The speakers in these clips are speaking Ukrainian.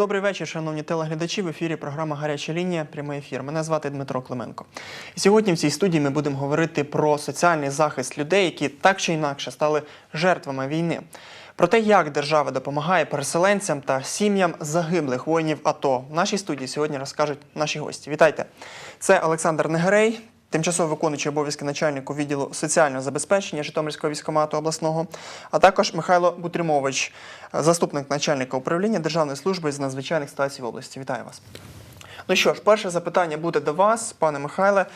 Добрий вечір, шановні телеглядачі. В ефірі програма Гаряча лінія, прямий ефір. Мене звати Дмитро Клименко. І сьогодні в цій студії ми будемо говорити про соціальний захист людей, які так чи інакше стали жертвами війни. Про те, як держава допомагає переселенцям та сім'ям загиблих воїнів АТО. В нашій студії сьогодні розкажуть наші гості. Вітайте! Це Олександр Негерей, тимчасово виконуючий обов'язки начальнику відділу соціального забезпечення Житомирського військомату обласного, а також Михайло Бутрімович, заступник начальника управління Державної служби з надзвичайних ситуацій в області. Вітаю вас. Ну що ж, перше запитання буде до вас, пане Михайле.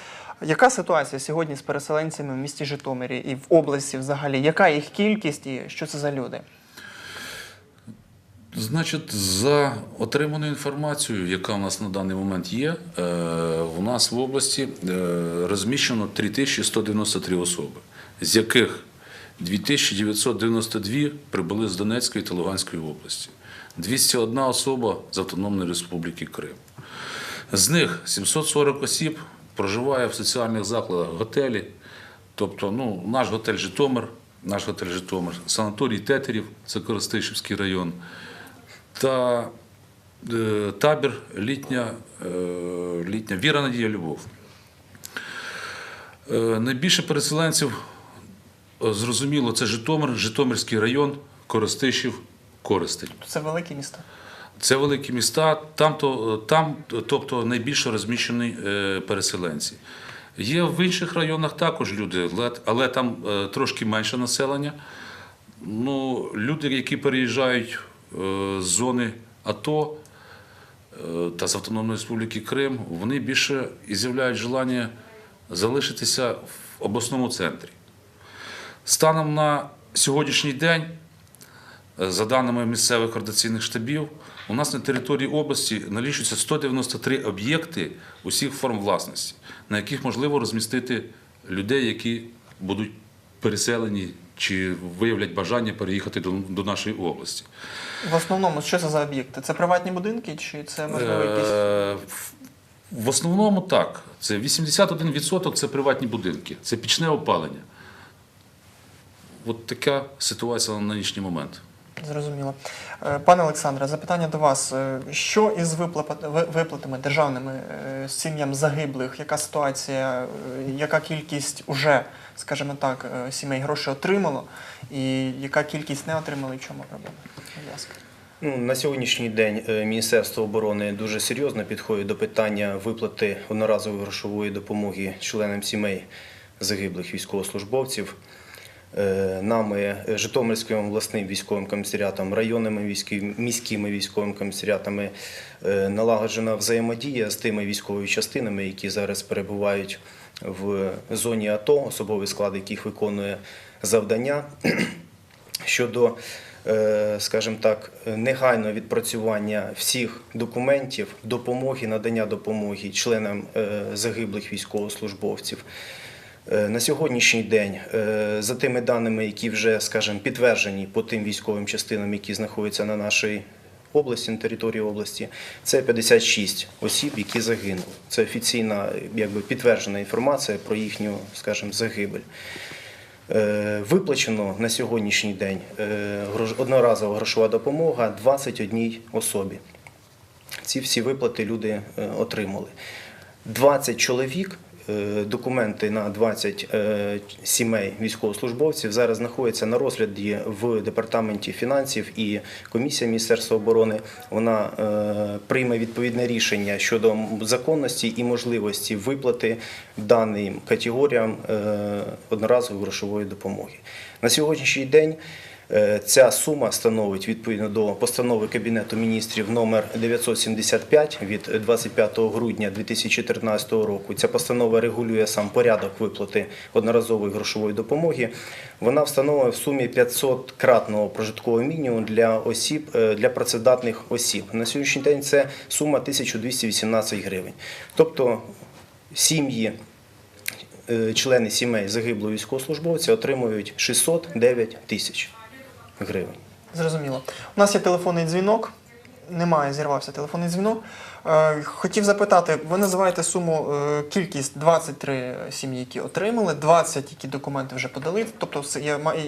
Яка ситуація сьогодні з переселенцями в місті Житомирі і в області взагалі? Яка їх кількість і що це за люди? Значить, за отриманою інформацією, яка у нас на даний момент є, е, у нас в області е, розміщено 3193 особи, з яких 2992 прибули з Донецької та Луганської області, 201 особа з Автономної Республіки Крим. З них 740 осіб проживає в соціальних закладах готелі, тобто ну, наш готель Житомир, наш готель Житомир, санаторій Тетерів, це Коростишівський район, та е, табір літня, е, літня Віра Надія Любов. Е, найбільше переселенців, зрозуміло, це Житомир, Житомирський район, Коростишів, Коростень. Це великі міста. Це великі міста, там, то, там тобто, найбільше розміщені переселенці. Є в інших районах також люди, але- там трошки менше населення. Ну, люди, які переїжджають з зони АТО е, та з Автономної Республіки Крим, вони більше і з'являють желання залишитися в обласному центрі. Станом на сьогоднішній день Е, За даними місцевих координаційних штабів, у нас на території області налічується 193 об'єкти усіх форм власності, на яких можливо розмістити людей, які будуть переселені чи виявлять бажання переїхати до, до нашої області. В основному, що це за об'єкти? Це приватні будинки чи це можливо якісь? Е, в- В основному так. Це 81% це приватні будинки, це пічне опалення. От така ситуація на нинішній момент. Зрозуміло. Е, Пане Олександре, запитання до вас. Е, Що із виплат- виплатами державними е, сім'ям загиблих? Яка ситуація, яка кількість уже, скажімо так, сімей грошей отримало, і яка кількість не отримала, і чому проблема? Будь ласка. Ну, на сьогоднішній день Міністерство оборони дуже серйозно підходить до питання виплати одноразової грошової допомоги членам сімей загиблих військовослужбовців. Е, Нами е, Житомирським обласним військовим комісаріатом, районними міськими військовими комісаріатами е, налагоджена взаємодія з тими військовими частинами, які зараз перебувають в зоні АТО, особовий склад яких виконує завдання щодо, скажімо так, негайного відпрацювання всіх документів, допомоги, надання допомоги членам загиблих військовослужбовців. Е, На сьогоднішній день, е, за тими даними, які вже, скажімо, підтверджені по тим військовим частинам, які знаходяться на нашій області, на території області, це 56 осіб, які загинули. Це офіційна, якби підтверджена інформація про їхню, скажімо, загибель. Е, Виплачено на сьогоднішній день одноразова грошова допомога 21 особі. Ці всі виплати люди отримали. 20 чоловік, документи на 20 е, сімей військовослужбовців зараз знаходяться на розгляді в департаменті фінансів і комісія Міністерства оборони. Вона е, прийме відповідне рішення щодо законності і можливості виплати даним категоріям е, одноразової грошової допомоги. На сьогоднішній день Е, Ця сума становить відповідно до постанови Кабінету міністрів номер 975 від 25 грудня 2014 року. Ця постанова регулює сам порядок виплати одноразової грошової допомоги. Вона встановлює в сумі 500 кратного прожиткового мінімуму для осіб е, для працедатних осіб. На сьогоднішній день це сума 1218 гривень. Тобто сім'ї е, члени сімей загиблого військовослужбовця отримують 609 тисяч гривень. Зрозуміло. У нас є телефонний дзвінок. Немає, зірвався телефонний дзвінок. Е, Хотів запитати, ви називаєте суму е, кількість 23 сім'ї, які отримали, 20, які документи вже подали. Тобто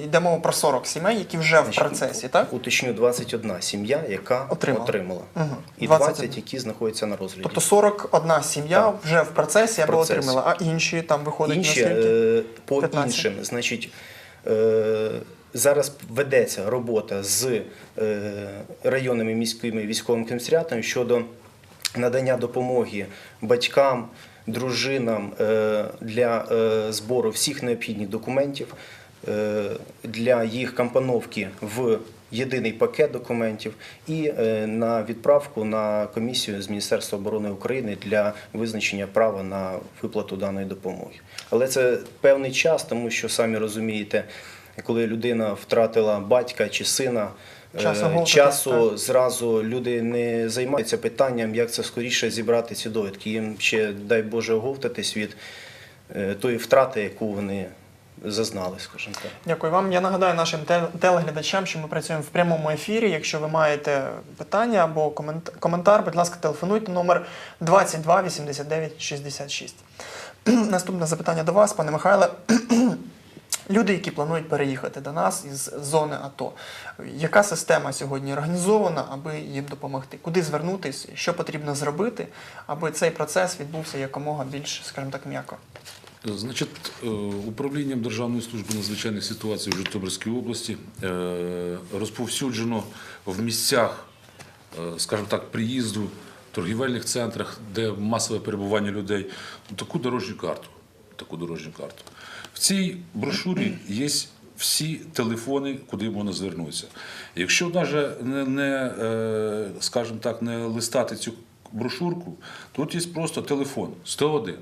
йде мова про 40 сімей, які вже в процесі, так? Уточню 21 сім'я, яка Отримала. отримала. Мгм. І 21. 20, які знаходяться на розгляді. Тобто 41 сім'я Так. вже в процесі або процесі. отримала, а інші там виходить Інші, на скільки? е, по 15. іншим, значить, е, зараз ведеться робота з е, районними міськими військовими комісаріатами щодо надання допомоги батькам, дружинам е, для е, збору всіх необхідних документів, для їх компоновки в єдиний пакет документів і на відправку на комісію з Міністерства оборони України для визначення права на виплату даної допомоги. Але це певний час, тому що самі розумієте, коли людина втратила батька чи сина. е, Часу часу зразу люди не займаються питанням, як це скоріше зібрати ці довідки. Їм ще, дай Боже, оговтатись від е, тої втрати, яку вони зазнали, скажімо так. Дякую вам. Я нагадаю нашим телеглядачам, що ми працюємо в прямому ефірі. Якщо ви маєте питання або коментар, будь ласка, телефонуйте номер 22 89 66. Наступне запитання до вас, пане Михайле. Люди, які планують переїхати до нас із зони АТО, яка система сьогодні організована, аби їм допомогти? Куди звернутися? Що потрібно зробити, аби цей процес відбувся якомога більш, скажімо так, м'яко? Значить, е, управлінням Державної служби надзвичайних ситуацій в Житомирській області е, розповсюджено в місцях, е, скажімо так, приїзду, торгівельних центрах, де масове перебування людей, таку дорожню карту. Таку дорожню карту. В цій брошурі є всі телефони, куди можна звернутися. Якщо навіть не, не е, скажімо так, не листати цю брошурку, тут є просто телефон 101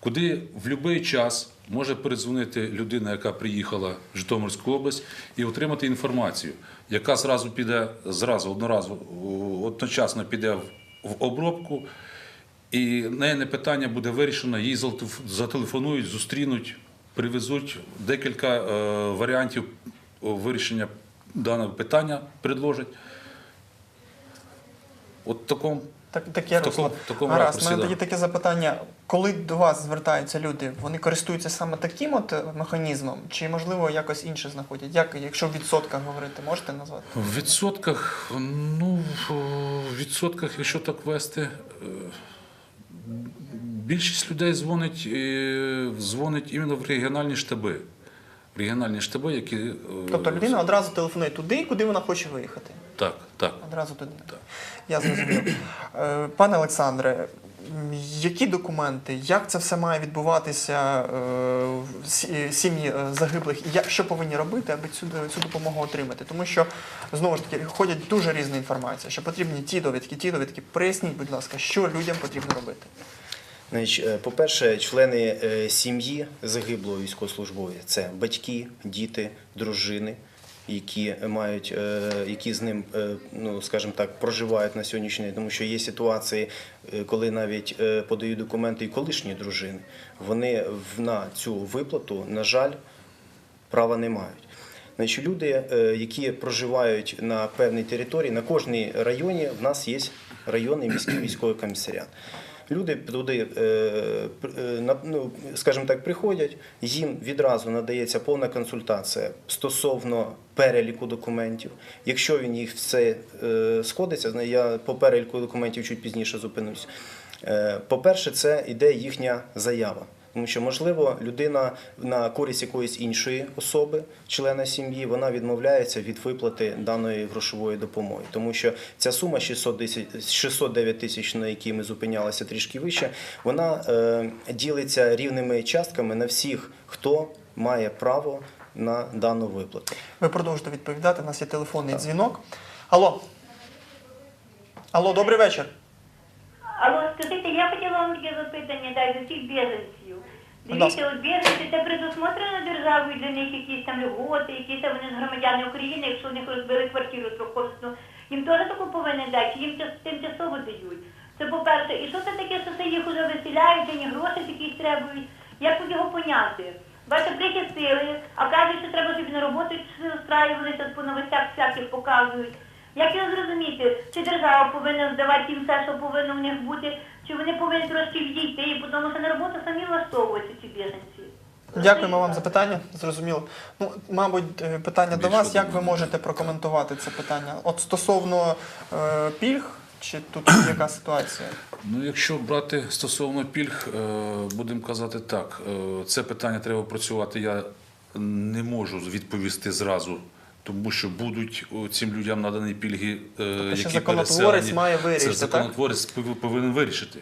куди в будь-який час може передзвонити людина, яка приїхала в Житомирську область, і отримати інформацію, яка зразу піде, зразу одноразово, одночасно піде в- в обробку, і неї питання буде вирішено, їй зателефонують, зустрінуть, привезуть декілька е, варіантів вирішення даного питання, предложать. От такому Так, таке В такому- такому Гаразд, мене тоді таке запитання. Коли до вас звертаються люди, вони користуються саме таким от е, механізмом, чи можливо якось інше знаходять? Як, якщо в відсотках говорити, можете назвати? В відсотках, ну, в відсотках, якщо так вести, е, більшість людей дзвонить, е, дзвонить іменно в регіональні штаби. Регіональні штаби, які. е, Тобто людина одразу телефонує туди, куди вона хоче виїхати. Так, так. Одразу туди. Так. Я зрозумів. Е, Пане Олександре, які документи, як це все має відбуватися в сім'ї загиблих, що повинні робити, аби цю, цю допомогу отримати? Тому що знову ж таки ходять дуже різна інформація, що потрібні ті довідки, ті довідки. Проясніть, будь ласка, що людям потрібно робити. Е, по-перше, члени е, сім'ї загиблого військовослужбовця це батьки, діти, дружини, які мають, е, які з ним, ну скажімо так, проживають на сьогоднішній день, тому що є ситуації, коли навіть подають документи і колишні дружини, вони на цю виплату, на жаль, права не мають. Значить, люди, які проживають на певній території, на кожній районі в нас є районний міський військовий комісаріат. Люди туди, е, е, ну, скажімо так, приходять, їм відразу надається повна консультація стосовно переліку документів. Якщо він їх все е, сходиться, я по переліку документів чуть пізніше зупинусь. Е, По-перше, це іде їхня заява. Тому що, можливо, людина на користь якоїсь іншої особи, члена сім'ї, вона відмовляється від виплати даної грошової допомоги. Тому що ця сума 610 609 тисяч, на якій ми зупинялися трішки вище, вона е, ділиться рівними частками на всіх, хто має право на дану виплату. Ви продовжуєте відповідати. У нас є телефонний дзвінок. Алло. Алло, добрий вечір. Алло, скажите, я хотела вам таке запитання дати до всіх біженців. Дивіться, от біженці, це предусмотрено державою для них якісь там льготи, якісь там вони ж громадяни України, якщо в них розбили квартиру трьохкорисну, їм теж таку повинні дати, їм тимчасово дають. Це по-перше. І що це таке, що це їх уже виселяють, вони гроші якісь требують? Як його поняти? Бачите, прихистили, а кажуть, що треба, щоб на роботу встраювалися, по новостях всяких показують. Як його зрозуміти, чи держава повинна здавати їм все, що повинно в них бути, чи вони повинні трошки відійти, тому що на роботу самі влаштовуються ці біженці? Дякуємо вам за питання. Зрозуміло. Ну, мабуть, е, питання до вас. Як ви можете прокоментувати це питання? От стосовно е, пільг, чи тут яка ситуація? Ну, якщо брати стосовно пільг, е, будемо казати так, е, це питання треба працювати. Я не можу відповісти зразу, тому що будуть цим людям надані пільги, е, які що законотворець переселені. має вирішити, Це законотворець пов- повинен вирішити.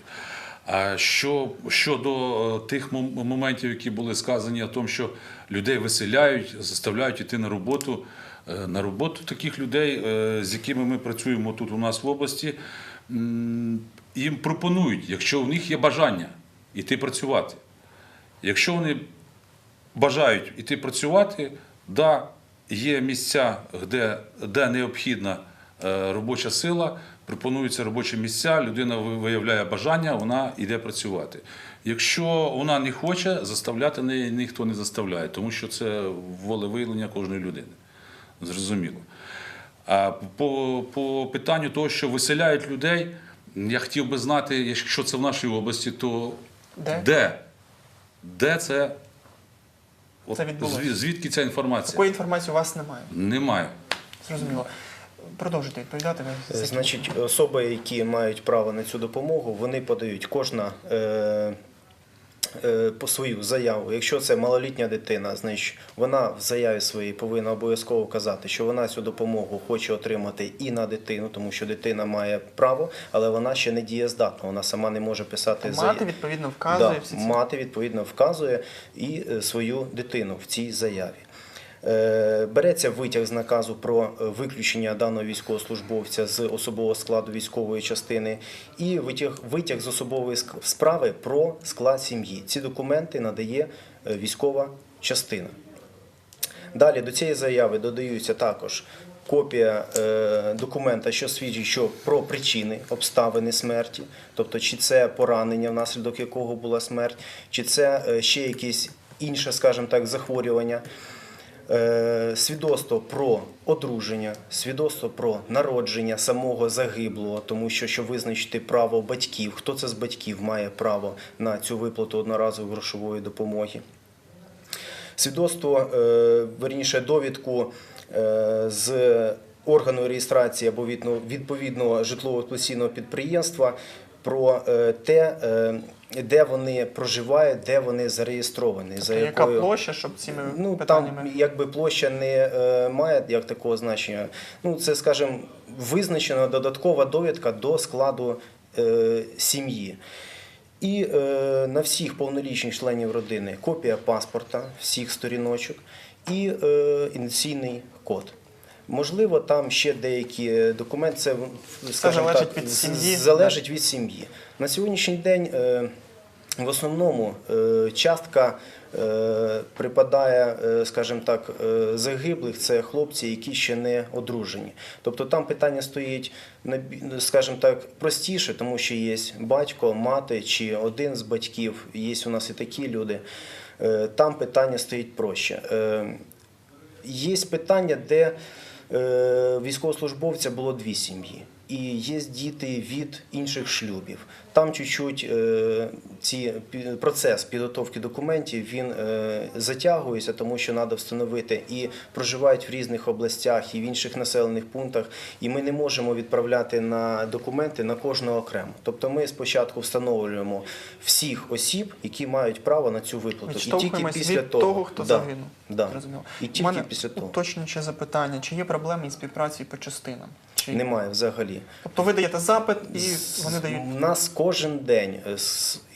А що щодо е, тих моментів, які були сказані, о тому, що людей виселяють, заставляють йти на роботу. е, На роботу таких людей, з якими ми працюємо тут у нас в області, їм пропонують, якщо в них є бажання йти працювати. Якщо вони бажають йти працювати, да, є місця, де, де необхідна е, робоча сила, пропонуються робочі місця, людина виявляє бажання, вона йде працювати. Якщо вона не хоче, заставляти неї ніхто не заставляє, тому що це волевиявлення кожної людини. Зрозуміло. А по, по питанню того, що виселяють людей, я хотів би знати, якщо це в нашій області, то Де? де, де це, Це відбулося? зві- звідки ця інформація? Такої інформації у вас немає. Немає. Зрозуміло. Продовжуйте відповідати. ви Е, закінчили. Значить, особи, які мають право на цю допомогу, вони подають кожна е, е, по свою заяву. Якщо це малолітня дитина, значить вона в заяві своїй повинна обов'язково казати, що вона цю допомогу хоче отримати і на дитину, тому що дитина має право, але вона ще не дієздатна. Вона сама не може писати Мати відповідно вказує Да, всі ці. мати відповідно вказує і е, свою дитину в цій заяві. Е, Береться витяг з наказу про е, виключення даного військовослужбовця з особового складу військової частини і витяг, витяг з особової справи про склад сім'ї. Ці документи надає е, військова частина. Далі до цієї заяви додаються також копія документа, що свідчить що про причини обставини смерті, тобто чи це поранення, внаслідок якого була смерть, чи це ще якесь інше, скажімо так, захворювання. Е, Свідоцтво про одруження, свідоцтво про народження самого загиблого, тому що щоб визначити право батьків, хто це з батьків має право на цю виплату одноразової грошової допомоги. Свідоцтво, е, верніше довідку е, з органу реєстрації або відно- відповідного житлово-експлуатаційного підприємства про те, де вони проживають, де вони зареєстровані. Тобто, яка площа, щоб цими Ну, питаннями. там якби площа не е, має як такого значення. Ну, це, скажімо, визначена додаткова довідка до складу е, сім'ї. І е, на всіх повнолітніх членів родини копія паспорта всіх сторіночок і е, ініційний код. Можливо, там ще деякі документи, це, скажімо залежить так, від сім'ї, залежить від сім'ї. На сьогоднішній день е, в основному е, частка е, припадає, е, скажімо так, е, загиблих це хлопці, які ще не одружені. Тобто там питання стоїть скажімо так, простіше, тому що є батько, мати чи один з батьків, є у нас і такі люди. Е, Там питання стоїть проще. Е, Є питання, де е, військовослужбовця було дві сім'ї. І є діти від інших шлюбів. Там чуть-чуть е, ці процес підготовки документів він е, затягується, тому що треба встановити і проживають в різних областях і в інших населених пунктах. І ми не можемо відправляти на документи на кожного окремо. Тобто ми спочатку встановлюємо всіх осіб, які мають право на цю виплату. І тільки після від того, того, хто Да. загинув. Да. І У тільки мене після того. уточнююче запитання, чи є проблеми із співпрацею по частинам? Чи... Немає взагалі. Тобто ви даєте запит і вони дають. У нас кожен день е,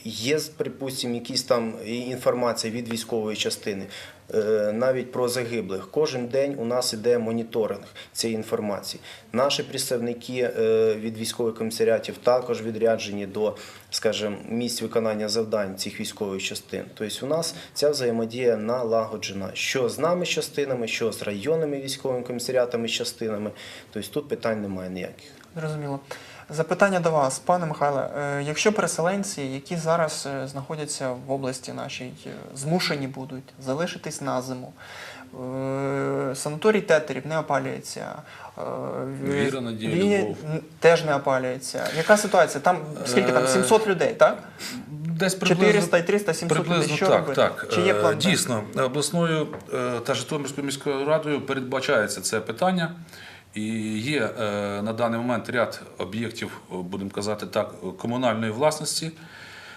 є, припустимо, якісь там інформація від військової частини, е, навіть про загиблих. Кожен день у нас іде моніторинг цієї інформації. Наші представники е, від військових комісаріатів також відряджені до, скажімо, місць виконання завдань цих військових частин. Тобто у нас ця взаємодія налагоджена. Що з нами частинами, що з районними військовими комісаріатами частинами. Тобто тут питань немає ніяких. Зрозуміло. Запитання до вас, пане Михайле. Е, Якщо переселенці, які зараз е, знаходяться в області нашій, е, змушені будуть залишитись на зиму, санаторій тетерів не опалюється, Віра, надія, любов. теж не опалюється. Яка ситуація? Там скільки там? Е, 700 людей, так? Десь 400 і 300, 700 людей. Приблизно Що так, робити? так. Чи є план? Дійсно, обласною та Житомирською міською радою передбачається це питання. І є е, на даний момент ряд об'єктів, е, будемо казати так, комунальної власності,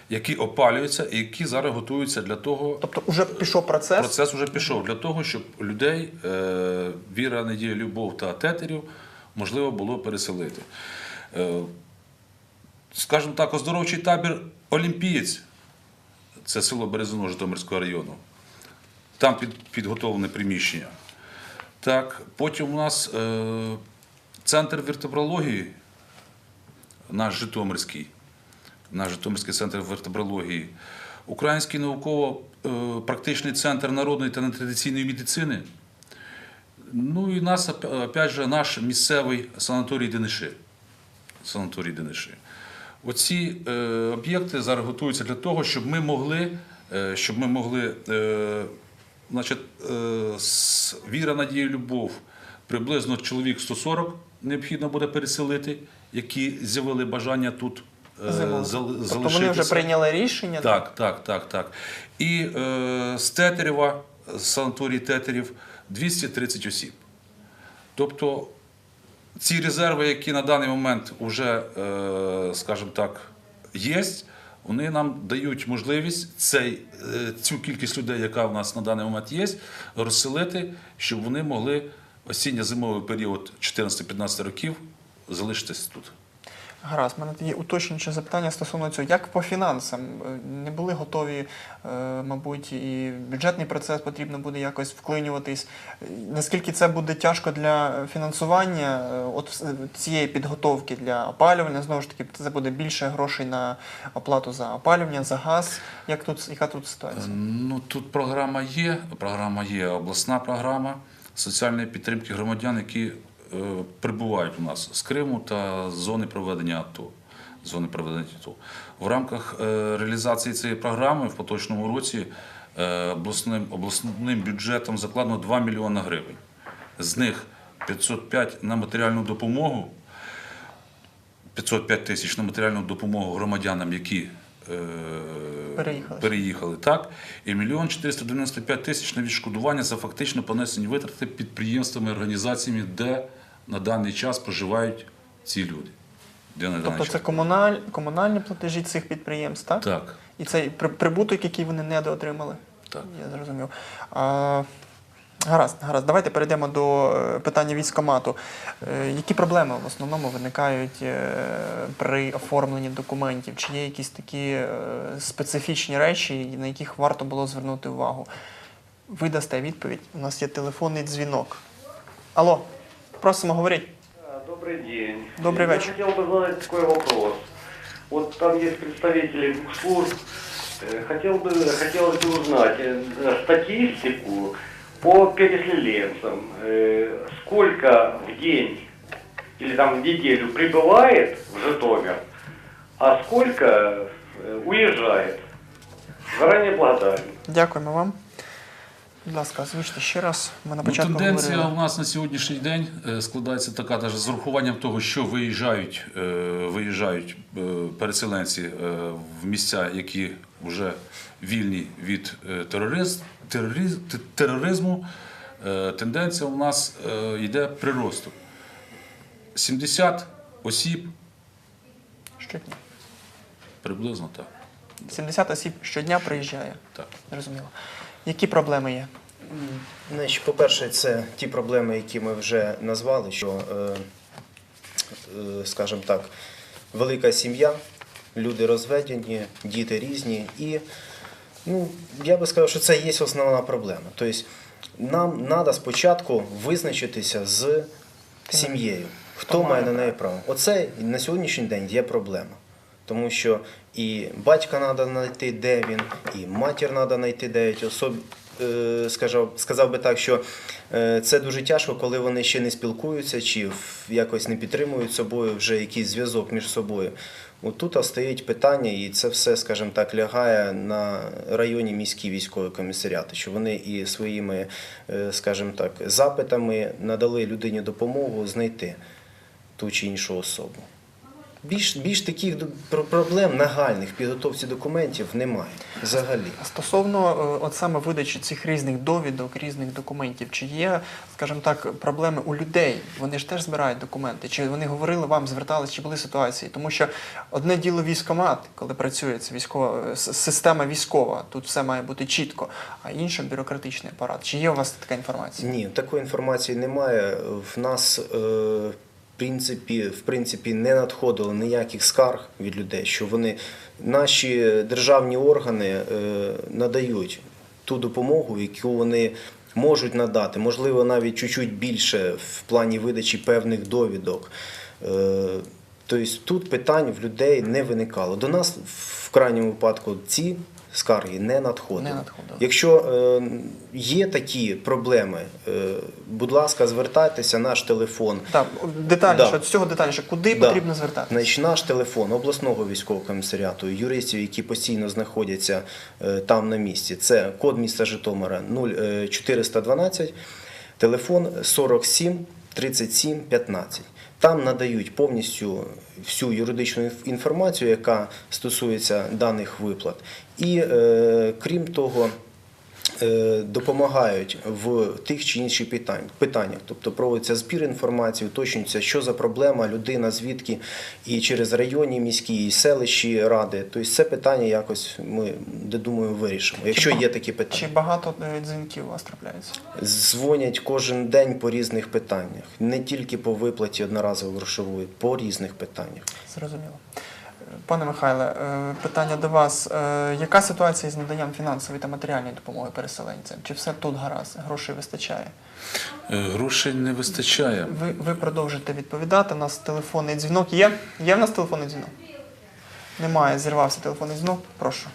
які опалюються і які зараз готуються для того, Тобто вже пішов процес. Процес вже пішов для того, щоб людей е, віра, надія, любов та тетерів можливо було переселити. Скажімо так, оздоровчий табір Олімпієць, це село Березино Житомирського району. Там під, підготовлене приміщення. Так, потім у нас е, центр вертебрології, наш Житомирський наш Житомирський центр вертебрології, Український науково-практичний центр народної та нетрадиційної медицини. Ну і нас, опять же, наш місцевий санаторій Дениши. Санаторій Дениши. Оці е, об'єкти зараз готуються для того, щоб ми могли, е, щоб ми могли е, значить, е, з віра, надія, любов, приблизно чоловік 140 необхідно буде переселити, які з'явили бажання тут е, Зимову. Тобто вони вже прийняли рішення. Так, так, так, так. І е, з Тетерева, з санаторії Тетерів, 230 осіб. Тобто ці резерви, які на даний момент вже, е, скажімо так, є, вони нам дають можливість цей, е, цю кількість людей, яка в нас на даний момент є, розселити, щоб вони могли осінньо-зимовий період 14-15 років залишитись тут. Гаразд, мене тоді уточнююче запитання стосовно цього. Як по фінансам? Е, Не були готові, е, мабуть, і бюджетний процес потрібно буде якось вклинюватись. Е, Наскільки це буде тяжко для фінансування от цієї підготовки для опалювання? Знову ж таки, це буде більше грошей на оплату за опалювання, за газ. Як тут, яка тут ситуація? Ну тут програма є. Програма є обласна програма соціальної підтримки громадян, які прибувають у нас з Криму та з зони проведення АТО. Зони проведення АТО. В рамках е, реалізації цієї програми в поточному році е, обласним, обласним бюджетом закладено 2 мільйони гривень. З них 505 на матеріальну допомогу 505 тисяч на матеріальну допомогу громадянам, які е, Переїхали. переїхали, так, і мільйон 495 тисяч на відшкодування за фактично понесені витрати підприємствами, організаціями, де на даний час проживають ці люди. Де на Тобто це комуналь, комунальні платежі цих підприємств, так? Так, І цей прибуток, який вони недоотримали? так. Я зрозумів. А, гаразд, гаразд. Давайте перейдемо до е, питання військомату. Е, Які проблеми в основному виникають е, при оформленні документів? Чи є якісь такі специфічні речі, на яких варто було звернути увагу? Ви дасте відповідь. У нас є телефонний дзвінок. Алло, просимо говоріть. А, Добрый день. Добрый вечер. Я хотел бы задать такой вопрос. Вот там есть представители двух служб. Э, Хотел бы, хотелось бы узнать э, статистику по переселенцам. Э, Сколько в день или там в неделю прибывает в Житомир, а сколько э, уезжает? Заранее благодарен. Дякуємо вам. Будь ласка, озвучте ще раз. Ми на Ну, тенденція говорили. у нас на сьогоднішній день е, складається така, навіть з урахуванням того, що виїжджають, е, виїжджають е, переселенці в місця, які вже вільні від тероризм, тероризм, тероризму. Тенденція у нас йде приросту. 70 осіб Щодня. приблизно так. 70 осіб щодня приїжджає. так. Зрозуміло. Які проблеми є? Значить, по-перше, це ті проблеми, які ми вже назвали, що, е, е, скажімо так, велика сім'я, люди розведені, діти різні. І ну, я би сказав, що це є основна проблема. Тобто нам треба спочатку визначитися з сім'єю, хто має на неї право. Оце на сьогоднішній день є проблема. Тому що і батька треба знайти, де він, і матір треба знайти, де він. Особ... е, скажав, сказав би так, що е, це дуже тяжко, коли вони ще не спілкуються чи якось не підтримують собою вже якийсь зв'язок між собою. От тут стоїть питання, і це все, скажімо так, лягає на районні міські військові комісаріати, що вони і своїми, е, скажімо так, запитами надали людині допомогу знайти ту чи іншу особу. Більш, більш таких проблем нагальних в підготовці документів немає взагалі. Стосовно е, от саме видачі цих різних довідок, різних документів, чи є, скажімо так, проблеми у людей? Вони ж теж збирають документи. Чи вони говорили вам, звертались, чи були ситуації? Тому що одне діло військомат, коли працює це військова е, система військова, тут все має бути чітко, а інше бюрократичний апарат. Чи є у вас така інформація? Ні, такої інформації немає. В нас е, принципі, в принципі не надходило ніяких скарг від людей, що вони наші державні органи е, надають ту допомогу, яку вони можуть надати, можливо, навіть чуть-чуть більше в плані видачі певних довідок. Е, Тобто тут питань в людей не виникало. До нас в крайньому випадку ці скарги не надходили. Не надходили. Якщо е, є такі проблеми, е, будь ласка, звертайтеся, наш телефон. Так, детальніше, Да. з цього детальніше, куди Да. потрібно звертатися? Значить, наш телефон обласного військового комісаріату, юристів, які постійно знаходяться е, там на місці, це код міста Житомира 0412, телефон 47 37 15. Там надають повністю всю юридичну інформацію, яка стосується даних виплат. І е, крім того, допомагають в тих чи інших питаннях. Тобто проводиться збір інформації, уточнюється, що за проблема, людина, звідки, і через районні міські, і селищі ради. Тобто це питання якось ми, я думаю, вирішимо, якщо є такі питання, Чи багато е, дзвінків у вас трапляється? Дзвонять кожен день по різних питаннях, не тільки по виплаті одноразової грошової, по різних питаннях. Зрозуміло. Пане Михайле, е, питання до вас. Е, Яка ситуація з наданням фінансової та матеріальної допомоги переселенцям? Чи все тут гаразд? Грошей вистачає? Е, Грошей не вистачає. Ви, ви продовжите відповідати. У нас телефонний дзвінок є? Є в нас телефонний дзвінок? Немає, зірвався телефонний дзвінок. Прошу.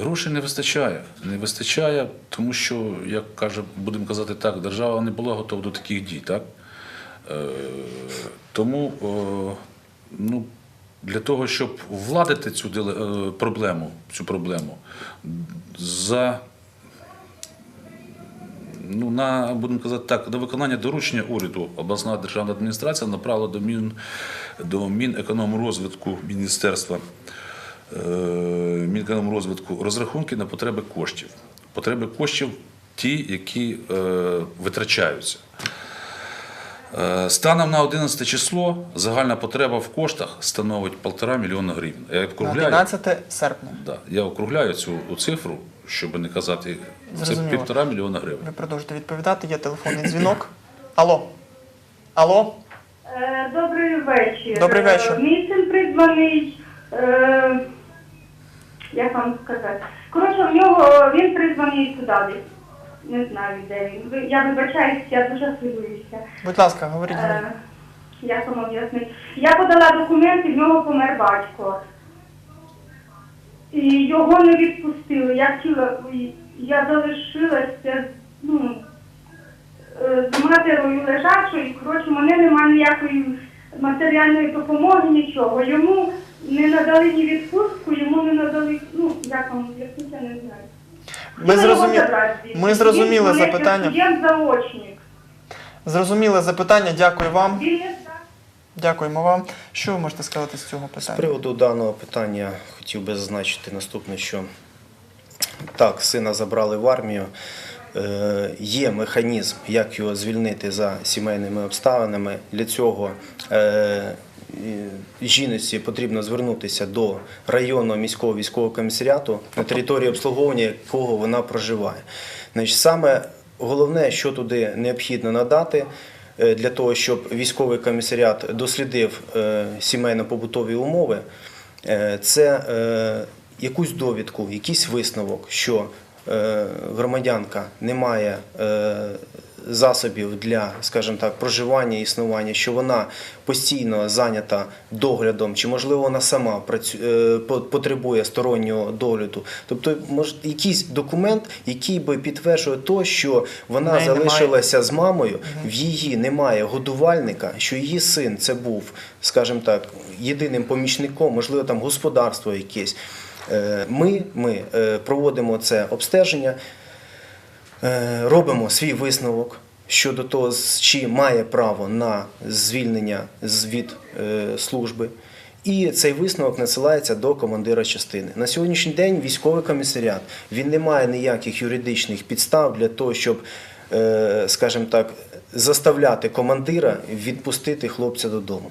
Грошей не вистачає. Не вистачає, тому що, як каже, будемо казати так, держава не була готова до таких дій. Так? Тому ну, для того, щоб владити цю е, проблему, цю проблему, за ну, на, будемо казати так, до виконання доручення уряду обласна державна адміністрація направила до, Мін, до Мінекономрозвитку Міністерства е, Мінекономрозвитку розрахунки на потреби коштів. Потреби коштів ті, які е, витрачаються. Е, Станом на 11 число загальна потреба в коштах становить 1,5 мільйона гривень. Я округляю, 11 серпня. да, я округляю цю цифру, щоб не казати, це півтора мільйона гривень. Ви продовжите відповідати. Є телефонний дзвінок. Алло. Алло. Е, Добрий вечір. Добрий вечір. Е, Мій син призваний. Е, як вам сказати? Коротше, в нього він призваний сюди десь. Не знаю, де він. Ви- Я вибачаюсь, я дуже хвилююся. Будь ласка, говоріть. говоріть. Е, як вам об'яснити? Я подала документи, в нього помер батько. І його не відпустили. Я хотіла, я залишилася, ну, е, з матерою лежачою, коротше, мене немає ніякої матеріальної допомоги, нічого. Йому не надали ні відпустку, йому не надали, ну, як вам об'яснити, я не знаю. Ми, зрозумі... Ми зрозуміли запитання. Студент-заочник. Зрозуміле запитання. Дякую вам. Дякуємо вам. Що ви можете сказати з цього питання? З приводу даного питання хотів би зазначити наступне, що так, сина забрали в армію. Е, Є механізм, як його звільнити за сімейними обставинами. Для цього і жінці потрібно звернутися до районного міського військового комісаріату, на території обслуговування якого вона проживає. Значить, саме головне, що туди необхідно надати, е, для того, щоб військовий комісаріат дослідив е, сімейно-побутові умови, е, це якусь довідку, якийсь висновок, що громадянка не має засобів для, скажімо так, проживання і існування, що вона постійно зайнята доглядом, чи можливо вона сама е, по- потребує стороннього догляду. Тобто, може, якийсь документ, який би підтверджував то, що вона залишилася з мамою, в її немає годувальника, що її син це був, скажімо так, єдиним помічником, можливо, там господарство якесь. Е, Ми, ми е, проводимо це обстеження, робимо свій висновок щодо того, чи має право на звільнення від е, служби. І цей висновок надсилається до командира частини. На сьогоднішній день військовий комісаріат він не має ніяких юридичних підстав для того, щоб, е, скажімо так, заставляти командира відпустити хлопця додому.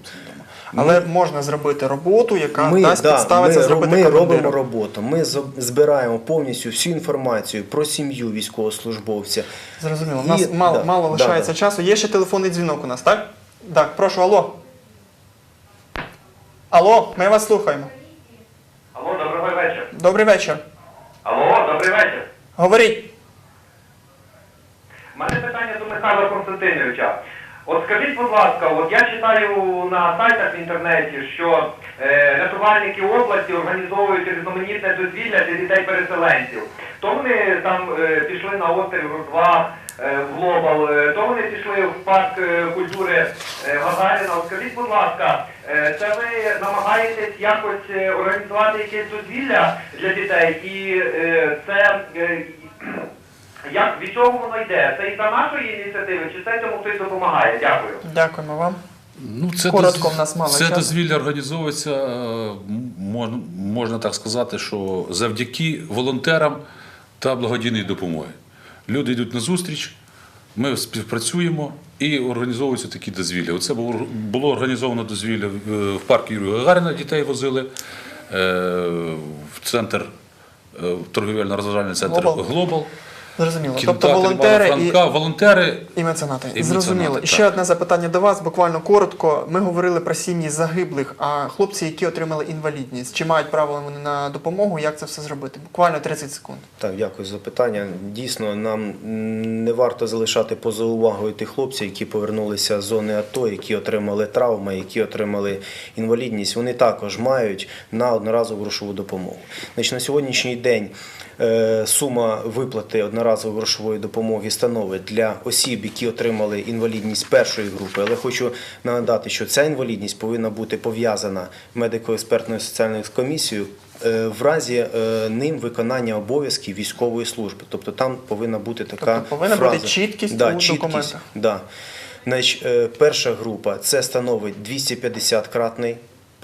Але можна зробити роботу, яка Ми, дасть да, підстави ми, це зробити ми командиру. робимо роботу. Ми збираємо повністю всю інформацію про сім'ю військовослужбовця. Зрозуміло. У І- нас мало, да, мало да, лишається да. часу. Є ще телефонний дзвінок у нас, так? Так, прошу, алло. Алло, ми вас слухаємо. Алло, доброго вечора. Добрий вечір. Алло, добрий вечір. Говоріть. У мене питання до Михайла Константиновича. От скажіть, будь ласка, от я читаю на сайтах в інтернеті, що е, рятувальники області організовують різноманітне дозвілля для дітей-переселенців. То вони там е, пішли на острів Рудва, е, в Глобал, е, то вони пішли в парк е, культури е, Гагаріна. От скажіть, будь ласка, е, це ви намагаєтесь якось е, організувати якесь дозвілля для дітей, і е, це. е, як від чого воно йде? Це із за нашої ініціативи, чи це цьому хтось допомагає? Дякую. Дякуємо вам. Ну, це Коротко, доз- в нас мало Це часу. дозвілля організовується, е, можна, можна так сказати, що завдяки волонтерам та благодійній допомоги. Люди йдуть на зустріч, ми співпрацюємо і організовуються такі дозвілля. Оце було, було організовано дозвілля в, в парку Юрія Гагаріна, дітей возили, е, в центр, е, в торговельно-розважальний центр Глобал. Зрозуміло. Тобто волонтери Івана і, Франка, волонтери і меценати. І Зрозуміло. меценати, І ще так. одне запитання до вас, буквально коротко. Ми говорили про сім'ї загиблих, а хлопці, які отримали інвалідність, чи мають право вони на допомогу, як це все зробити? Буквально 30 секунд. Так, дякую за питання. Дійсно, нам не варто залишати поза увагою тих хлопців, які повернулися з зони АТО, які отримали травми, які отримали інвалідність. Вони також мають на одноразову грошову допомогу. Значить, на сьогоднішній день е, сума виплати одноразової грошової допомоги становить для осіб, які отримали інвалідність першої групи. Але хочу нагадати, що ця інвалідність повинна бути пов'язана медико-експертною соціальною комісією е, в разі е, ним виконання обов'язків військової служби. Тобто там повинна бути така Тобто повинна фраза. бути чіткість да, у чіткість, документах. Да. Значить, е, перша група це становить 250-кратний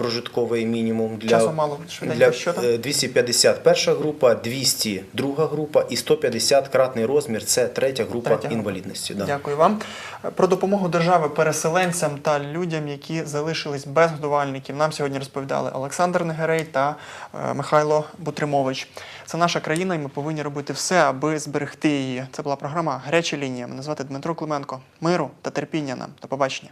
прожитковий мінімум для, Часу мало, для що там? е, 251 група, 202 група і 150-кратний розмір це третя група Третя інвалідності. Да. Дякую вам. Про допомогу держави переселенцям та людям, які залишились без годувальників. Нам сьогодні розповідали Олександр Негерей та е, Михайло Бутримович. Це наша країна, і ми повинні робити все, аби зберегти її. Це була програма Гаряча лінія. Мене звати Дмитро Клименко. Миру та терпіння нам. До побачення.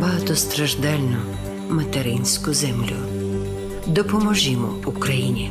багатостраждальну материнську землю. Допоможімо Україні.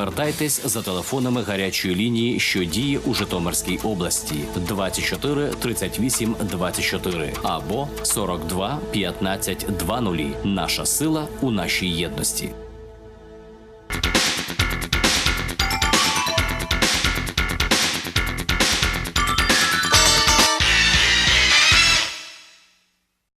Звертайтесь за телефонами гарячої лінії, що діє у Житомирській області 24 38 24 або 42 15 20. Наша сила у нашій єдності.